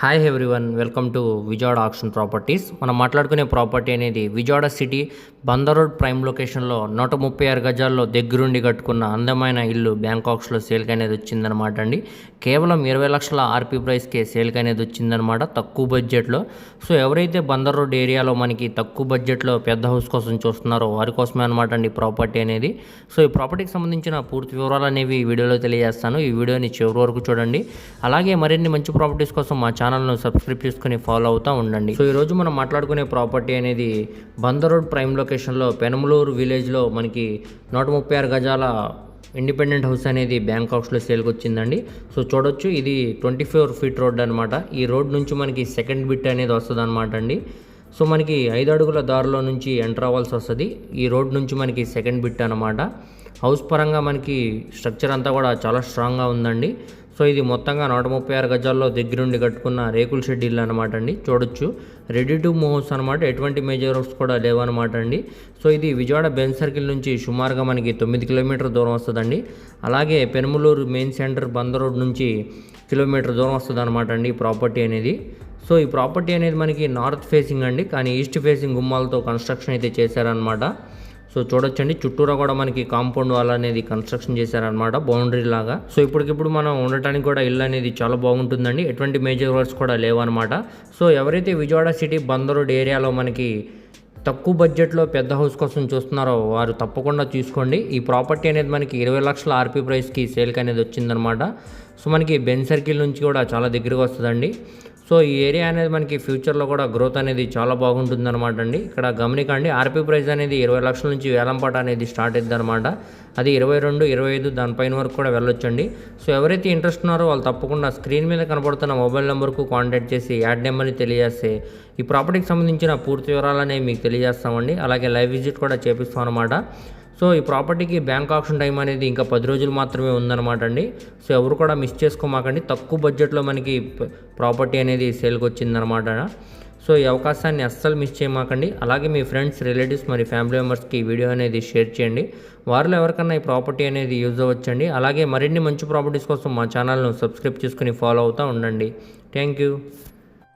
Hi everyone welcome to Vijayawada auction properties మనం మాట్లాడుకునే property అనేది Vijayawada city Bandar road prime లొకేషన్లో నూట ముప్పై ఆరు గజాల్లో దగ్గరుండి కట్టుకున్న అందమైన ఇల్లు బ్యాంకాక్స్లో సేల్కి అనేది వచ్చిందనమాట అండి. కేవలం ఇరవై లక్షల ఆర్పీ ప్రైస్కే సేల్కి అనేది వచ్చిందనమాట తక్కువ బడ్జెట్లో సో ఎవరైతే బందర్ రోడ్ ఏరియాలో మనకి తక్కువ బడ్జెట్లో పెద్ద హౌస్ కోసం చూస్తున్నారో వారి కోసమే అనమాట అండి ప్రాపర్టీ అనేది. సో ఈ ప్రాపర్టీకి సంబంధించిన పూర్తి వివరాలు అనేవి ఈ వీడియోలో తెలియజేస్తాను. ఈ వీడియోని చివరి వరకు చూడండి. అలాగే మరిన్ని మంచి ప్రాపర్టీస్ కోసం మా ఛానల్ను సబ్స్క్రైబ్ చేసుకుని ఫాలో అవుతూ ఉండండి. సో ఈరోజు మనం మాట్లాడుకునే ప్రాపర్టీ అనేది బందర్ రోడ్ ప్రైమ్ లొకేషన్లో పెనమలూరు విలేజ్లో మనకి నూట ముప్పై ఆరు గజాల ఇండిపెండెంట్ హౌస్ అనేది బ్యాంకాక్స్లో సేల్కి వచ్చిందండి సో చూడొచ్చు ఇది ట్వంటీ ఫోర్ ఫీట్ రోడ్ అనమాట ఈ రోడ్ నుంచి మనకి సెకండ్ బిట్ అనేది వస్తుంది అనమాట అండి. సో మనకి ఐదు అడుగుల దారిలో నుంచి ఎంటర్ అవ్వాల్సి వస్తుంది. ఈ రోడ్ నుంచి మనకి సెకండ్ బిట్ అనమాట హౌస్ పరంగా మనకి స్ట్రక్చర్ అంతా కూడా చాలా స్ట్రాంగ్గా ఉందండి. సో ఇది మొత్తంగా నూట ముప్పై ఆరు గజాల్లో దగ్గరుండి కట్టుకున్న రేకుల షెడ్ ఇల్లు అనమాట అండి. చూడొచ్చు. రెడీ టు మూవ్ హౌస్ అనమాట ఎటువంటి మేజర్ వర్క్స్ కూడా లేవన్నమాట అండి. సో ఇది విజయవాడ బెన్ సర్కిల్ నుంచి సుమారుగా మనకి తొమ్మిది కిలోమీటర్ దూరం వస్తుందండి. అలాగే Penumaluru main centre Bandar road నుంచి కిలోమీటర్ దూరం వస్తుంది అనమాట అండి ప్రాపర్టీ అనేది. సో ఈ ప్రాపర్టీ అనేది మనకి నార్త్ ఫేసింగ్ అండి కానీ ఈస్ట్ ఫేసింగ్ గుమ్మాలతో కన్స్ట్రక్షన్ అయితే చేశారనమాట సో చూడొచ్చండి చుట్టూరా కూడా మనకి కాంపౌండ్ వాల్ అనేది కన్స్ట్రక్షన్ చేశారనమాట బౌండరీ లాగా. సో ఇప్పటికిప్పుడు మనం ఉండటానికి కూడా ఇల్లు అనేది చాలా బాగుంటుందండి ఎటువంటి మేజర్ వర్క్స్ కూడా లేవన్నమాట. సో ఎవరైతే విజయవాడ సిటీ బందరోడ్ ఏరియాలో మనకి తక్కువ బడ్జెట్లో పెద్ద హౌస్ కోసం చూస్తున్నారో వారు తప్పకుండా తీసుకోండి ఈ ప్రాపర్టీ అనేది మనకి ఇరవై లక్షల ఆర్పీ ప్రైస్కి సేల్కి అనేది వచ్చిందనమాట సో మనకి బెన్ సర్కిల్ నుంచి కూడా చాలా దగ్గరగా వస్తుందండి. సో ఈ ఏరియా అనేది మనకి ఫ్యూచర్లో కూడా గ్రోత్ అనేది చాలా బాగుంటుంది అనమాట అండి. ఇక్కడ గమనికండి ఆర్పీ ప్రైస్ అనేది ఇరవై లక్షల నుంచి వేలంపాట అనేది స్టార్ట్ అవుతుంది అనమాట అది ఇరవై రెండు ఇరవై ఐదు దానిపైన వరకు కూడా వెళ్ళొచ్చండి. సో ఎవరైతే ఇంట్రెస్ట్ ఉన్నారో వాళ్ళు తప్పకుండా స్క్రీన్ మీద కనబడుతున్న మొబైల్ నెంబర్కు కాంటాక్ట్ చేసి యాడ్ నెంబర్ని తెలియజేస్తే ఈ ప్రాపర్టీకి సంబంధించిన పూర్తి వివరాలనేవి మీకు తెలియజేస్తామండి. అలాగే లైవ్ విజిట్ కూడా చేపిస్తాం అనమాట సో ఈ ప్రాపర్టీకి బ్యాంక్ ఆప్షన్ టైం అనేది ఇంకా పది రోజులు మాత్రమే ఉందన్నమాట అండి. సో ఎవరు కూడా మిస్ చేసుకోమాకండి. తక్కువ బడ్జెట్లో మనకి ప్రాపర్టీ అనేది సేల్కి వచ్చిందనమాట సో ఈ అవకాశాన్ని అస్సలు మిస్ చేయమాకండి. అలాగే మీ ఫ్రెండ్స్ రిలేటివ్స్ మరి ఫ్యామిలీ మెంబర్స్కి ఈ వీడియో అనేది షేర్ చేయండి. వారిలో ఎవరికన్నా ఈ ప్రాపర్టీ అనేది యూజ్ అవ్వచ్చండి. అలాగే మరిన్ని మంచి ప్రాపర్టీస్ కోసం మా ఛానల్ను సబ్స్క్రైబ్ చేసుకుని ఫాలో అవుతూ ఉండండి. Thank you.